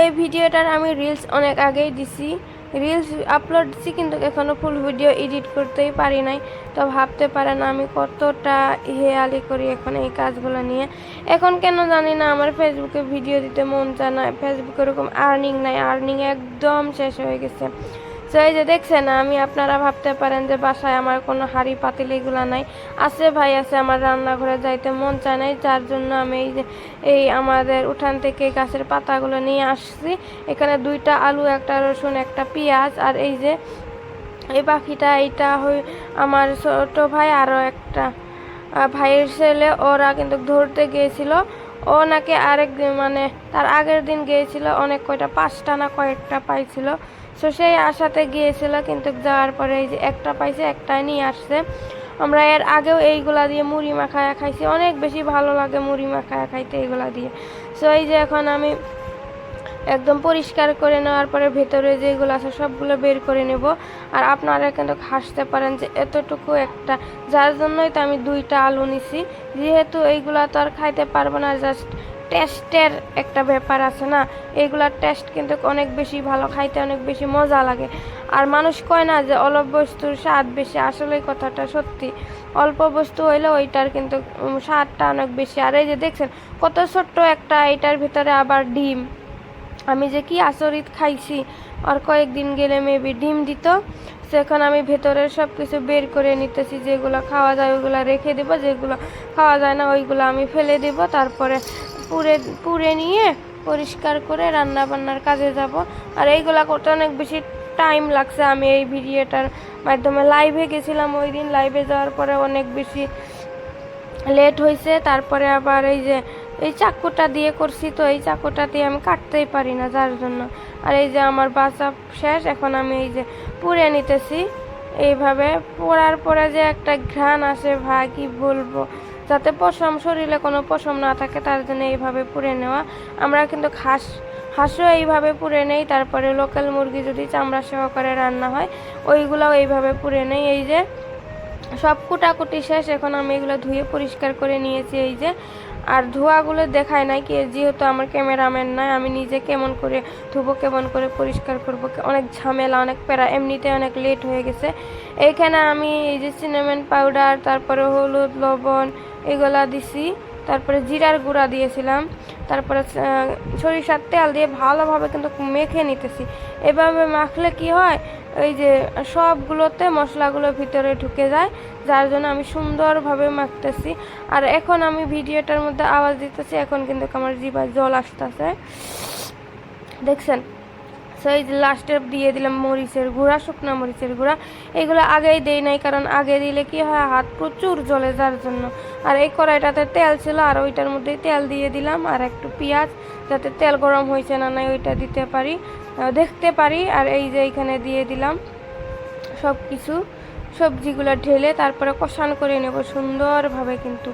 এই ভিডিওটার আমি রিলস অনেক আগেই দিছি। রিলস আপলোড দিছি কিন্তু এখনও ফুল ভিডিও এডিট করতেই পারি নাই। তো ভাবতে পারেন আমি কতটা হেয়ালি করি এখন এই কাজগুলো নিয়ে। এখন কেন জানি না আমার ফেসবুকে ভিডিও দিতে মন চায় না। ফেসবুকে এরকম আর্নিং নাই। আর্নিং একদম শেষ হয়ে গেছে। তো এই যে দেখছেন, আমি আপনারা ভাবতে পারেন যে বাসায় আমার কোনো হাঁড়ি পাতিল এগুলো নাই। আছে ভাই, আছে আমার রান্নাঘরে যাইতে মন চায় নাই, যার জন্য আমি এই যে, এই আমাদের উঠান থেকে গাছের পাতাগুলো নিয়ে আসছি। এখানে দুইটা আলু, একটা রসুন, একটা পেঁয়াজ, আর এই যে, এই পাখিটা, এইটা হই আমার ছোটো ভাই আরও একটা ভাইয়ের ছেলে। ওরা কিন্তু ধরতে গিয়েছিল। ও নাকি আরেক দিন মানে তার আগের দিন গিয়েছিল, অনেক কয়টা, পাঁচটা না কয়েকটা পাইছিল। সো সেই আশাতে গিয়েছিল, কিন্তু যাওয়ার পরে এই যে একটা পাইছে, একটাই নিয়ে আসছে। আমরা এর আগেও এইগুলা দিয়ে মুড়ি মাখায়া খাইছি। অনেক বেশি ভালো লাগে মুড়ি মাখায়া খাইতে এইগুলা দিয়ে। সো এই যে এখন আমি একদম পরিষ্কার করে নেওয়ার পরে ভেতরে যেগুলো আছে সবগুলো বের করে নেব। আর আপনারা কিন্তু হাসতে পারেন যে এতটুকু একটা। যার জন্যই তো আমি দুইটা আলু নিছি। যেহেতু এইগুলা তো আর খাইতে পারব না জাস্ট টেস্টের একটা ব্যাপার আছে না? এইগুলার টেস্ট কিন্তু অনেক বেশি ভালো, খাইতে অনেক বেশি মজা লাগে। আর মানুষ কয় না যে, অল্প বস্তুর স্বাদ বেশি আসলে কথাটা সত্যি। অল্প বস্তু হইলে ওইটার কিন্তু স্বাদটা অনেক বেশি। আর এই যে দেখছেন, কত ছোট্ট একটা এইটার ভিতরে আবার ডিম। আমি যে কি আচরিত খাইছি, আর কয়েকদিন গেলে মেবি ডিম দিত। সেখানে আমি ভেতরের সব কিছু বের করে নিতেছি, যেগুলো খাওয়া যায় ওইগুলো রেখে দেবো, যেগুলো খাওয়া যায় না ওইগুলো আমি ফেলে দেবো। তারপরে পুড়ে পুড়ে নিয়ে পরিষ্কার করে রান্না বান্নার কাজে যাব। আর এইগুলা করতে অনেক বেশি টাইম লাগছে। আমি এই ভিডিওটার মাধ্যমে লাইভে গেছিলাম ওই দিন। লাইভে যাওয়ার পরে অনেক বেশি লেট হয়েছে তারপরে আবার এই যে, এই চাকুটা দিয়ে করছি তো, এই চাকুটা দিয়ে আমি কাটতেই পারি না যার জন্য। আর এই যে আমার বাসা শেষ, এখন আমি এই যে পুড়ে নিতেছি। এইভাবে পড়ার পরে যে একটা ঘ্রাণ আসে, ভাই, কি বলব? যাতে পশম শরীরে কোনো পশম না থাকে, তার জন্য এইভাবে পুড়ে নেওয়া। আমরা কিন্তু হাঁস হাঁসও এইভাবে পুড়ে নেই, তারপরে লোকাল মুরগি যদি চামড়া সহকারে রান্না হয়, ওইগুলোও এইভাবে পুড়ে নেই। এই যে সব কুটাকুটি শেষ, এখন আমি এগুলো ধুয়ে পরিষ্কার করে নিয়েছি এই যে। আর ধোয়াগুলো দেখায় নাই কি, যেহেতু আমার ক্যামেরাম্যান নাই, আমি নিজে কেমন করে ধুবো, কেমন করে পরিষ্কার করব, অনেক ঝামেলা, অনেক প্যারা, এমনিতে অনেক লেট হয়ে গেছে। এইখানে আমি এই যে সিনেমেন পাউডার তারপরে হলুদ, লবণ এগুলা দিছি। তারপরে জিরার গুঁড়া দিয়েছিলাম। তারপরে সরিষার তেল দিয়ে ভালোভাবে কিন্তু মেখে নিতেছি। এভাবে মাখলে কি হয়? এই যে সবগুলোতে মশলাগুলো ভিতরে ঢুকে যায়, যার জন্য আমি সুন্দরভাবে মাখতেছি। আর এখন আমি ভিডিওটার মধ্যে আওয়াজ দিতেছি, এখন কিন্তু আমার জিভায় জল আসতেছে। দেখছেন? সো এই যে লাস্টে দিয়ে দিলাম মরিচের গুঁড়া, শুকনো মরিচের গুঁড়া। এগুলো আগেই দেই নাই, কারণ আগে দিলে কি হয়, হাত প্রচুর জ্বলে যার জন্য। আর এই কড়াইটাতে তেল ছিল, আর ওইটার মধ্যে তেল দিয়ে দিলাম, আর একটু পেঁয়াজ, যাতে তেল গরম হয়েছে না, নাই ওইটা দিতে পারি দেখতে পারি। আর এই যে এখানে দিয়ে দিলাম সব কিছু সবজিগুলো ঢেলে তারপরে কষান করে নেব সুন্দরভাবে কিন্তু।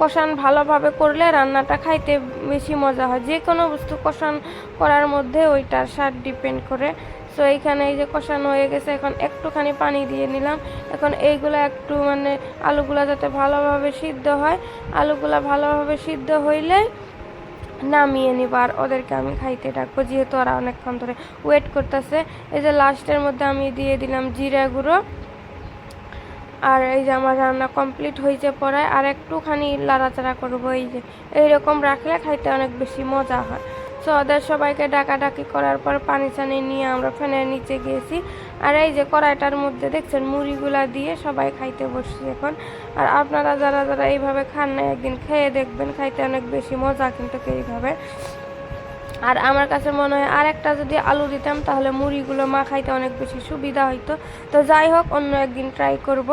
কষান ভালোভাবে করলে রান্নাটা খাইতে বেশি মজা হয়। যে কোনো বস্তু কষান করার মধ্যে ওইটার স্বাদ ডিপেন্ড করে। সো এইখানে এই যে কষানো হয়ে গেছে, এখন একটুখানি পানি দিয়ে নিলাম। এখন এইগুলো একটু মানে আলুগুলো যাতে ভালোভাবে সিদ্ধ হয়, আলুগুলো ভালোভাবে সিদ্ধ হইলে নামিয়ে নিব। আর ওদেরকে আমি খাইতে ডাকবো, যেহেতু ওরা অনেকক্ষণ ধরে ওয়েট করতেছে। এই যে লাস্টের মধ্যে আমি দিয়ে দিলাম জিরা গুঁড়ো। আর এই যে আমার রান্না কমপ্লিট হয়েছে পরে আর একটুখানি লাড়াচাড়া করব, এই যে। এইরকম রাখলে খাইতে অনেক বেশি মজা হয়। সো ওদের সবাইকে ডাকাডাকি করার পর পানি চানি নিয়ে আমরা ফ্যানের নিচে গিয়েছি। আর এই যে কড়াইটার মধ্যে দেখছেন মুড়িগুলা দিয়ে সবাই খাইতে বসছি এখন। আর আপনারা যারা যারা এইভাবে খান না একদিন খেয়ে দেখবেন, খাইতে অনেক বেশি মজা কিন্তু এইভাবে। আর আমার কাছে মনে হয় আর একটা যদি আলু দিতাম, তাহলে মুড়িগুলো মা খাইতে অনেক বেশি সুবিধা হইতো। তো যাই হোক, অন্য একদিন ট্রাই করব।